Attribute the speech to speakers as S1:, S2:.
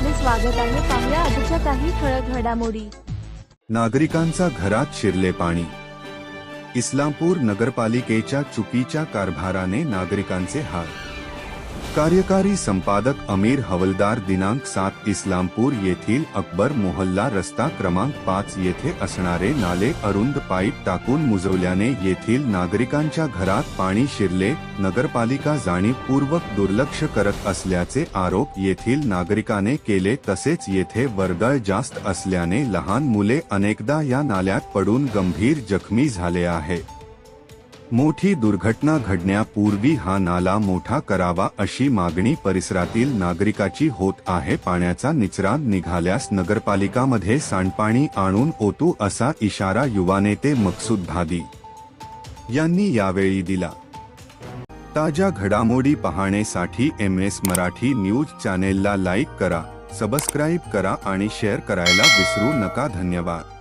S1: आपले स्वागत आहे. पाहुया आजच्या काही ठळक घडामोडी.
S2: नागरिकांचा घरात शिरले पाणी. इस्लामपूर नगरपालिकेच्या चुकीच्या कारभाराने नागरिकांचे हाल. कार्यकारी संपादक अमीर हवलदार दिनांक सात इस्लामपूर येथील अकबर मोहल्ला रस्ता क्रमांक पाच येथे असणारे नाले अरुंद पाईप टाकून मुजवल्याने येथील नागरिकांच्या घरात पाणी शिरले. नगरपालिका जाणीवपूर्वक दुर्लक्ष करत असल्याचे आरोप येथील नागरिकाने केले. तसेच येथे वर्दळ जास्त असल्याने लहान मुले अनेकदा या नाल्यात पडून गंभीर जखमी झाले आहे. मोठी दुर्घटना घडण्यापूर्वी हा नाला मोठा करावा अशी मागणी परिसरातील नागरिकाची होत आहे. पाण्याचा निचरा निघाल्यास नगरपालिकामध्ये सांडपाणी आणून ओतू असा इशारा युवा नेते मकसूद भादी यांनी यावेळी दिला. ताज्या घडामोडी पाहण्यासाठी एम एस मराठी न्यूज चॅनेलला लाईक करा सबस्क्राईब करा आणि शेअर करायला विसरू नका. धन्यवाद.